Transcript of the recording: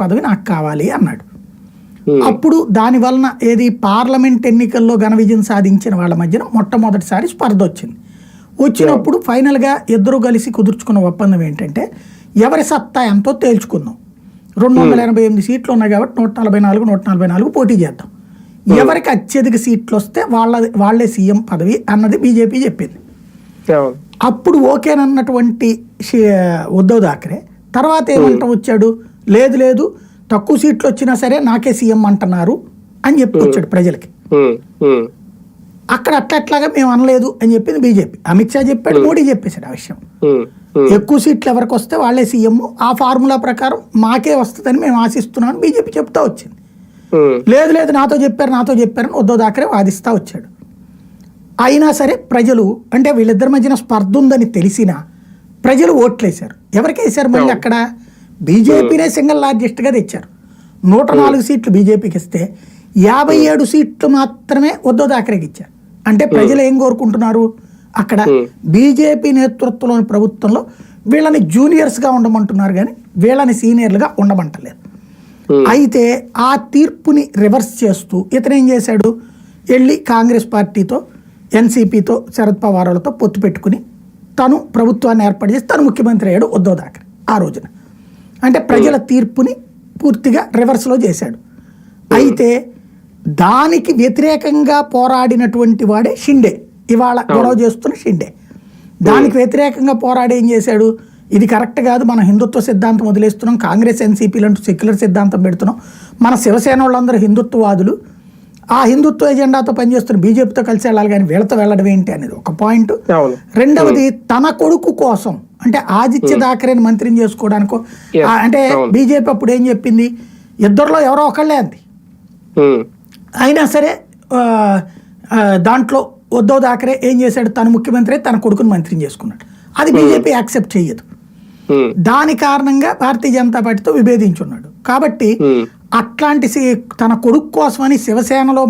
పదవి నాకు కావాలి అన్నాడు. అప్పుడు దాని వలన ఏది పార్లమెంట్ ఎన్నికల్లో ఘన విజయం సాధించిన వాళ్ళ మధ్యన మొట్టమొదటిసారి స్పర్ధ వచ్చింది. వచ్చినప్పుడు ఫైనల్గా ఇద్దరు కలిసి కుదుర్చుకున్న ఒప్పందం ఏంటంటే ఎవరి సత్తా ఎంతో తేల్చుకుందాం. రెండు వందల ఎనభై ఎనిమిది సీట్లు ఉన్నాయి కాబట్టి నూట నలభై నాలుగు నూట నలభై నాలుగు పోటీ చేద్దాం. ఎవరికి అత్యధిక సీట్లు వస్తే వాళ్ళ వాళ్ళే సీఎం పదవి అన్నది బీజేపీ చెప్పింది. అప్పుడు ఓకేనన్నటువంటి ఉద్ధవ్ థాకరే తర్వాత ఏమంటా వచ్చాడు? లేదు లేదు తక్కువ సీట్లు వచ్చినా సరే నాకే సీఎం అంటున్నారు అని చెప్పుకొచ్చాడు ప్రజలకి. ఉమ్, ఉమ్, అక్కడ అట్లట్లాగా మేము అనలేదు అని చెప్పింది బీజేపీ. అమిత్ షా చెప్పాడు మోడీ చెప్పేశాడు ఆ విషయం. ఎక్కువ సీట్లు ఎవరికి వస్తే వాళ్ళే సీఎం. ఆ ఫార్ములా ప్రకారం మాకే వస్తుందని మేము ఆశిస్తున్నాం అని బీజేపీ చెప్తా వచ్చింది. లేదు లేదు నాతో చెప్పారు నాతో చెప్పారని ఉద్ధవ్ థాకరే వాదిస్తా వచ్చాడు. అయినా సరే ప్రజలు అంటే వీళ్ళిద్దరి మధ్యన స్పర్ధ ఉందని తెలిసినా ప్రజలు ఓట్లేశారు. ఎవరికి వేశారు మళ్ళీ అక్కడ? బీజేపీనే సింగిల్ లార్జెస్ట్గా తెచ్చారు. నూట నాలుగు సీట్లు బీజేపీకి ఇస్తే యాభై ఏడు సీట్లు మాత్రమే ఉద్ధవ్ థాకరేకి ఇచ్చారు. అంటే ప్రజలు ఏం కోరుకుంటున్నారు? అక్కడ బీజేపీ నేతృత్వంలోని ప్రభుత్వంలో వీళ్ళని జూనియర్స్గా ఉండమంటున్నారు కానీ వీళ్ళని సీనియర్లుగా ఉండమంటలేదు. ఉమ్, అయితే ఆ తీర్పుని రివర్స్ చేస్తూ ఇతను ఏం చేశాడు? వెళ్ళి కాంగ్రెస్ పార్టీతో ఎన్సీపీతో శరద్ పవార్లతో పొత్తు పెట్టుకుని తను ప్రభుత్వాన్ని ఏర్పాటు చేసి తను ముఖ్యమంత్రి అయ్యాడు ఉద్ధవ్ థాకరే ఆ రోజున. అంటే ప్రజల తీర్పుని పూర్తిగా రివర్స్లో చేశాడు. అయితే దానికి వ్యతిరేకంగా పోరాడినటువంటి వాడే షిండే. ఇవాళ గొడవ చేస్తున్న షిండే. దానికి వ్యతిరేకంగా పోరాడి ఏం చేశాడు? ఇది కరెక్ట్ కాదు. మన హిందుత్వ సిద్ధాంతం వదిలేస్తున్నాం. కాంగ్రెస్ ఎన్సీపీలు అంటూ సెక్యులర్ సిద్ధాంతం పెడుతున్నాం. మన శివసేన వాళ్ళందరూ హిందుత్వవాదులు. ఆ హిందుత్వ ఎజెండాతో పనిచేస్తున్న బీజేపీతో కలిసి వెళ్ళాలి కానీ వీళ్ళతో వెళ్ళడం ఏంటి అనేది ఒక పాయింట్. రెండవది తన కొడుకు కోసం అంటే ఆదిత్య థాకరేని మంత్రిని చేసుకోవడానికో అంటే. బీజేపీ అప్పుడు ఏం చెప్పింది? ఇద్దరిలో ఎవరో ఒకళ్ళే అంది. అయినా సరే దాంట్లో ఉద్ధవ్ థాకరే ఏం చేశాడు? తను ముఖ్యమంత్రి తన కొడుకుని మంత్రిని చేసుకున్నాడు. అది బీజేపీ యాక్సెప్ట్ చేయదు దాని కారణంగా భారతీయ జనతా పార్టీతో విభేదించున్నాడు. కాబట్టి. అట్లాంటి తన కొడుకు కోసమని శివసేనలో